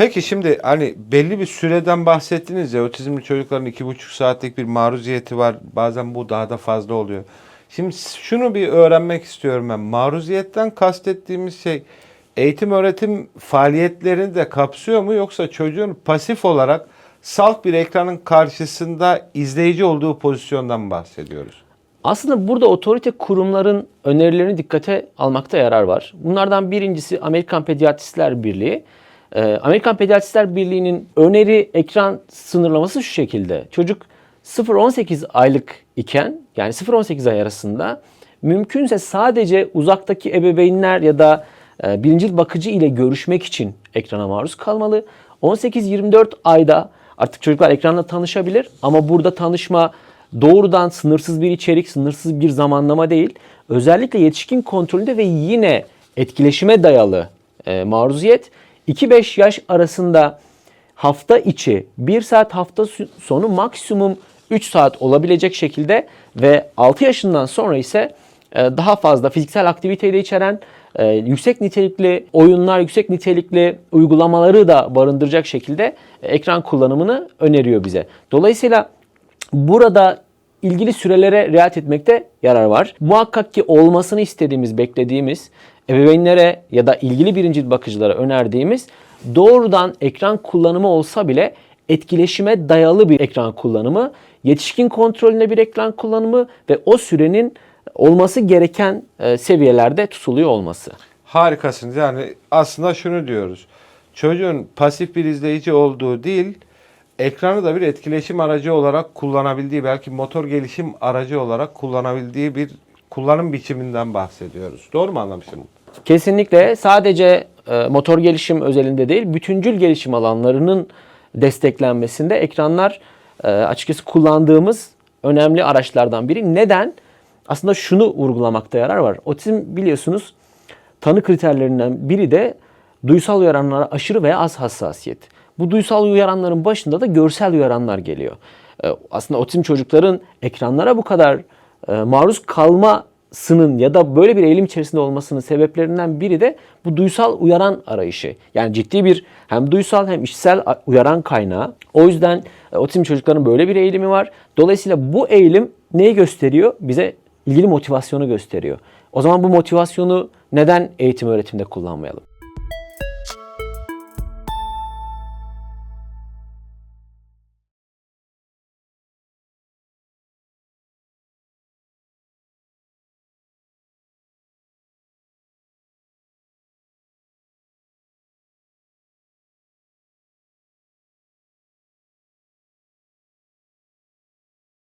Peki şimdi hani belli bir süreden bahsettiniz ya otizmli çocukların iki buçuk saatlik bir maruziyeti var. Bazen bu daha da fazla oluyor. Şimdi şunu bir öğrenmek istiyorum ben. Maruziyetten kastettiğimiz şey eğitim öğretim faaliyetlerini de kapsıyor mu yoksa çocuğun pasif olarak salt bir ekranın karşısında izleyici olduğu pozisyondan mı bahsediyoruz? Aslında burada otorite kurumların önerilerini dikkate almakta yarar var. Bunlardan birincisi Amerikan Pediatristler Birliği. Ee, Amerikan Pediatristler Birliği'nin öneri ekran sınırlaması şu şekilde. Çocuk 0-18 aylık iken yani 0-18 ay arasında mümkünse sadece uzaktaki ebeveynler ya da e, birincil bakıcı ile görüşmek için ekrana maruz kalmalı. 18-24 ayda artık çocuklar ekranla tanışabilir ama burada tanışma doğrudan sınırsız bir içerik, sınırsız bir zamanlama değil. Özellikle yetişkin kontrolünde ve yine etkileşime dayalı e, maruziyet 2-5 yaş arasında hafta içi 1 saat hafta sonu maksimum 3 saat olabilecek şekilde ve 6 yaşından sonra ise e, daha fazla fiziksel aktiviteyi de içeren e, yüksek nitelikli oyunlar, yüksek nitelikli uygulamaları da barındıracak şekilde e, ekran kullanımını öneriyor bize. Dolayısıyla burada ilgili sürelere riayet etmekte yarar var. Muhakkak ki olmasını istediğimiz, beklediğimiz ebeveynlere ya da ilgili birinci bakıcılara önerdiğimiz doğrudan ekran kullanımı olsa bile etkileşime dayalı bir ekran kullanımı, yetişkin kontrolüne bir ekran kullanımı ve o sürenin olması gereken e, seviyelerde tutuluyor olması. Harikasınız. Yani aslında şunu diyoruz. Çocuğun pasif bir izleyici olduğu değil, ekranı da bir etkileşim aracı olarak kullanabildiği, belki motor gelişim aracı olarak kullanabildiği bir kullanım biçiminden bahsediyoruz. Doğru mu anlamışım? Kesinlikle sadece e, motor gelişim özelinde değil, bütüncül gelişim alanlarının desteklenmesinde ekranlar e, açıkçası kullandığımız önemli araçlardan biri. Neden? Aslında şunu vurgulamakta yarar var. Otizm biliyorsunuz tanı kriterlerinden biri de duysal uyaranlara aşırı veya az hassasiyet. Bu duysal uyaranların başında da görsel uyaranlar geliyor. E, aslında otizm çocukların ekranlara bu kadar maruz kalmasının ya da böyle bir eğilim içerisinde olmasının sebeplerinden biri de bu duysal uyaran arayışı. Yani ciddi bir hem duysal hem işitsel uyaran kaynağı. O yüzden e, otizm çocukların böyle bir eğilimi var. Dolayısıyla bu eğilim neyi gösteriyor? Bize ilgili motivasyonu gösteriyor. O zaman bu motivasyonu neden eğitim öğretimde kullanmayalım?